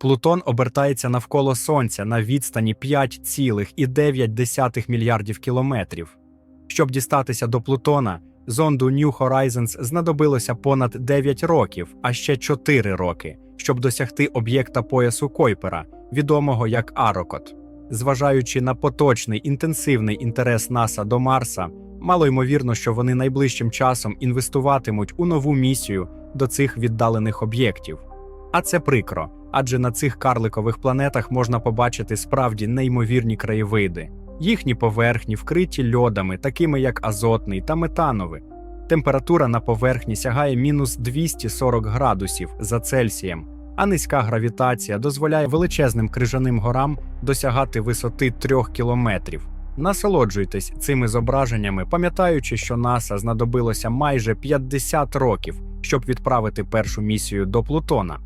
Плутон обертається навколо Сонця на відстані 5,9 мільярдів кілометрів. Щоб дістатися до Плутона, зонду New Horizons знадобилося понад 9 років, а ще 4 роки, щоб досягти об'єкта поясу Койпера, відомого як Арокот. Зважаючи на поточний інтенсивний інтерес НАСА до Марса, мало ймовірно, що вони найближчим часом інвестуватимуть у нову місію до цих віддалених об'єктів. А це прикро, адже на цих карликових планетах можна побачити справді неймовірні краєвиди. Їхні поверхні вкриті льодами, такими як азотний та метановий. Температура на поверхні сягає мінус 240 градусів за Цельсієм, а низька гравітація дозволяє величезним крижаним горам досягати висоти 3 кілометрів. Насолоджуйтесь цими зображеннями, пам'ятаючи, що НАСА знадобилося майже 50 років, щоб відправити першу місію до Плутона.